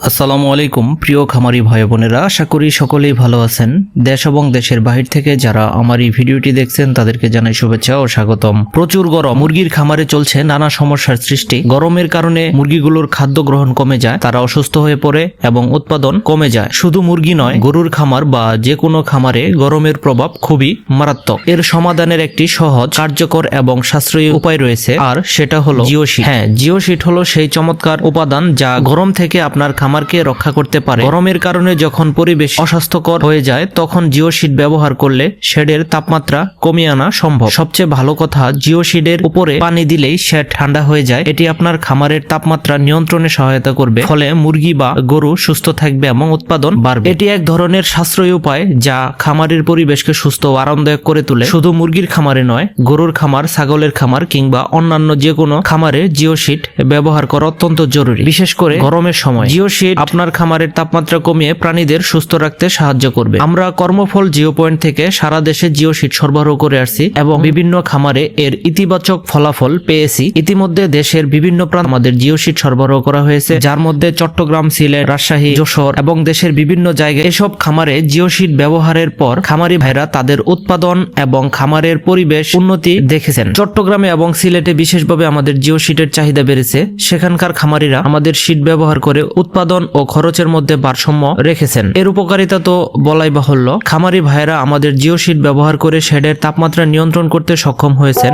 আসসালামু আলাইকুম, প্রিয় খামারি ভাই বোনেরা, আশা করি সকলেই ভালো আছেন। দেশ এবং দেশের বাহির থেকে যারা আমার এই ভিডিওটি দেখছেন, তাদেরকে জানাই শুভেচ্ছা ও স্বাগতম। প্রচুর গরম। মুরগির খামারে চলছে নানা সমস্যার সৃষ্টি। গরমের কারণে মুরগিগুলোর খাদ্য গ্রহণ কমে যায়, তারা অসুস্থ হয়ে পড়ে এবং উৎপাদন কমে যায়। শুধু মুরগি নয়, গরুর খামার বা যে কোনো খামারে গরমের প্রভাব খুবই মারাত্মক। এর সমাধানের একটি সহজ, কার্যকর এবং সাশ্রয়ী উপায় রয়েছে। আর সেটা হলো জিও শীট হ্যাঁ জিওশিট হলো সেই চমৎকার উপাদান যা গরম থেকে আপনার খামারকে রক্ষা করতে পারে। গরমের কারণে যখন পরিবেশ অস্বাস্থ্যকর হয়ে যায়, তখন জিও শীট ব্যবহার করলে শেডের তাপমাত্রা কমিয়ে আনা সম্ভব। সবচেয়ে ভালো কথা জিও শীটের উপরে পানি দিলেই শেড ঠান্ডা হয়ে যায়। এটি আপনার খামারের তাপমাত্রা নিয়ন্ত্রণে সহায়তা করবে। ফলে মুরগি বা গরু সুস্থ থাকবে এবং উৎপাদন বাড়বে। এটি এক ধরনের সাশ্রয়ী উপায় যা খামারের পরিবেশকে সুস্থ ও আরামদায়ক করে তোলে। শুধু মুরগির খামারে নয়, গরুর খামার, ছাগলের খামার কিংবা অন্যান্য যে কোনো খামারে জিও শীট ব্যবহার করা অত্যন্ত জরুরি। বিশেষ করে গরমের সময়। জিও শীট আপনার খামারের তাপমাত্রা কমিয়ে প্রাণীদের সুস্থ রাখতে সাহায্য করবে। আমরা কর্মফল জিও পয়েন্ট থেকে সারা দেশে জিও শীট সরবরাহ করে আসছি এবং বিভিন্ন খামারে এর ইতিবাচক ফলাফল পেয়েছি। ইতিমধ্যে দেশের বিভিন্ন প্রান্ত আমাদের জিও শীট সরবরাহ করা হয়েছে, যার মধ্যে চট্টগ্রাম, সিলেট, রাজশাহী, যশোর এবং দেশের বিভিন্ন জায়গায় এসব খামারে জিও শীট ব্যবহারের পর খামারি ভাইরা তাদের উৎপাদন এবং খামারের পরিবেশ উন্নতি দেখেছেন। চট্টগ্রামে এবং সিলেটে বিশেষভাবে আমাদের জিও শীটের চাহিদা বেড়েছে। সেখানকার খামারিরা আমাদের শীট ব্যবহার করে উৎপাদন ও খরচের মধ্যে ভারসাম্য রেখেছেন। এর উপকারিতা তো বলাই বাহুল্য। খামারি ভাইরা আমাদের জিও শীট ব্যবহার করে শেডের তাপমাত্রা নিয়ন্ত্রণ করতে সক্ষম হয়েছেন।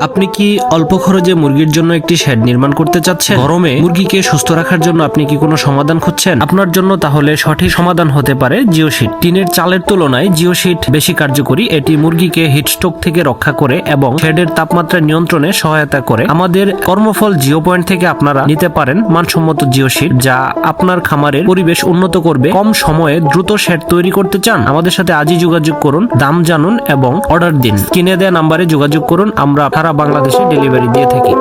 আপনি কি অল্প খরচে মুরগির জন্য একটি শেড নির্মাণ করতে চাচ্ছেন? গরমে মুরগিকে সুস্থ রাখার জন্য আপনি কি কোনো সমাধান খুঁজছেন? আপনার জন্য তাহলে সঠিক সমাধান হতে পারে জিও শীট টিনের চালের তুলনায় জিও শীট বেশি কার্যকরী। এটি মুরগিকে হিটস্ট্রোক থেকে রক্ষা করে এবং শেডের তাপমাত্রা নিয়ন্ত্রণে সহায়তা করে। আমাদের কর্মফল জিও পয়েন্ট থেকে আপনারা নিতে পারেন মানসম্মত জিও শীট যা আপনার খামারের পরিবেশ উন্নত করবে। কম সময়ে দ্রুত শেড তৈরি করতে চান? আমাদের সাথে আজই যোগাযোগ করুন, দাম জানুন এবং অর্ডার দিন। কিনে দেওয়া নাম্বারে যোগাযোগ করুন। আমরা সারা বাংলাদেশে ডেলিভারি দিয়ে থাকি।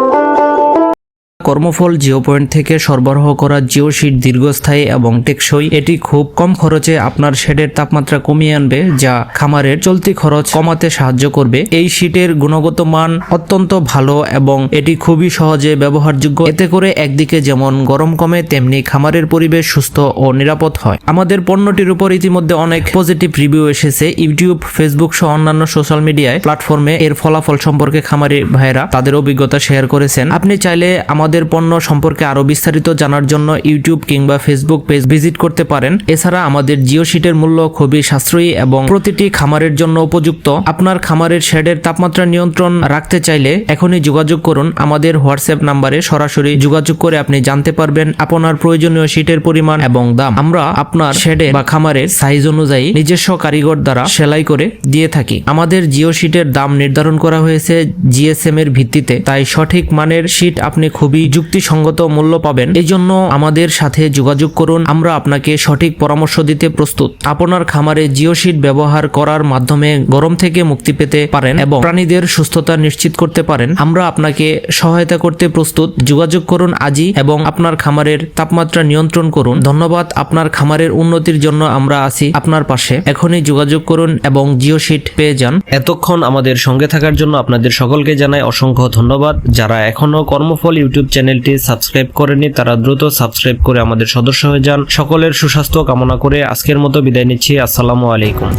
কর্মফল জিও পয়েন্ট থেকে সরবরাহ করা জিও শীট দীর্ঘস্থায়ী এবং টেকসই। এটি খুব কম খরচে আপনার শেডের তাপমাত্রা কমিয়ে আনবে, যা খামারের চলতি খরচ কমাতে সাহায্য করবে। এই শীটের গুণগত মান অত্যন্ত ভালো এবং এটি খুবই সহজে ব্যবহারযোগ্য। এতে করে একদিকে যেমন গরম কমে, তেমনি খামারের পরিবেশ সুস্থ ও নিরাপদ হয়। আমাদের পণ্যটির উপর ইতিমধ্যে অনেক পজিটিভ রিভিউ এসেছে। ইউটিউব, ফেসবুক সহ অন্যান্য সোশ্যাল মিডিয়ায় প্ল্যাটফর্মে এর ফলাফল সম্পর্কে খামারি ভাইরা তাদের অভিজ্ঞতা শেয়ার করেছেন। আপনি চাইলে আমাদের পণ্য সম্পর্কে আরও বিস্তারিত জানার জন্য ইউটিউব কিংবা ফেসবুক পেজ ভিজিট করতে পারেন। এছাড়া আমাদের জিও শিটের মূল্য খুবই সাশ্রয়ী এবং প্রতিটি খামারের জন্য উপযুক্ত। আপনার খামারের শেডের তাপমাত্রা নিয়ন্ত্রণ রাখতে চাইলে এখনই যোগাযোগ করুন। আমাদের হোয়াটসঅ্যাপ নাম্বারে সরাসরি যোগাযোগ করে আপনি জানতে পারবেন আপনার প্রয়োজনীয় শীটের পরিমাণ এবং দাম। আমরা আপনার শেডে বা খামারের সাইজ অনুযায়ী নিজস্ব কারিগর দ্বারা সেলাই করে দিয়ে থাকি। আমাদের জিও শিটের দাম নির্ধারণ করা হয়েছে জিএসএম এর ভিত্তিতে। তাই সঠিক মানের শীট আপনি খুবই যুক্তিসঙ্গত মূল্য পাবেন। এই জন্য আমাদের সাথে যোগাযোগ করুন। আমরা আপনাকে সঠিক পরামর্শ দিতে প্রস্তুত। আপনার খামারে জিও শীট ব্যবহার করার মাধ্যমে গরম থেকে মুক্তি পেতে পারেন এবং প্রাণীদের সুস্থতা নিশ্চিত করতে পারেন। আমরা আপনাকে সহায়তা করতে প্রস্তুত। যোগাযোগ করুন আজই এবং আপনার খামারের তাপমাত্রা নিয়ন্ত্রণ করুন। ধন্যবাদ। আপনার খামারের উন্নতির জন্য আমরা আছি আপনার পাশে। এখনই যোগাযোগ করুন এবং জিও শীট পেয়ে যান। এতক্ষণ আমাদের সঙ্গে থাকার জন্য আপনাদের সকলকে জানাই অসংখ্য ধন্যবাদ। যারা এখনও কর্মফল ইউটিউব চ্যানেলটি সাবস্ক্রাইব করেনি তারা দ্রুত সাবস্ক্রাইব করে আমাদের সদস্য হয়ে যান। সকলের সুস্বাস্থ্য কামনা করে আজকের মতো বিদায় নিচ্ছি। আসসালামু আলাইকুম।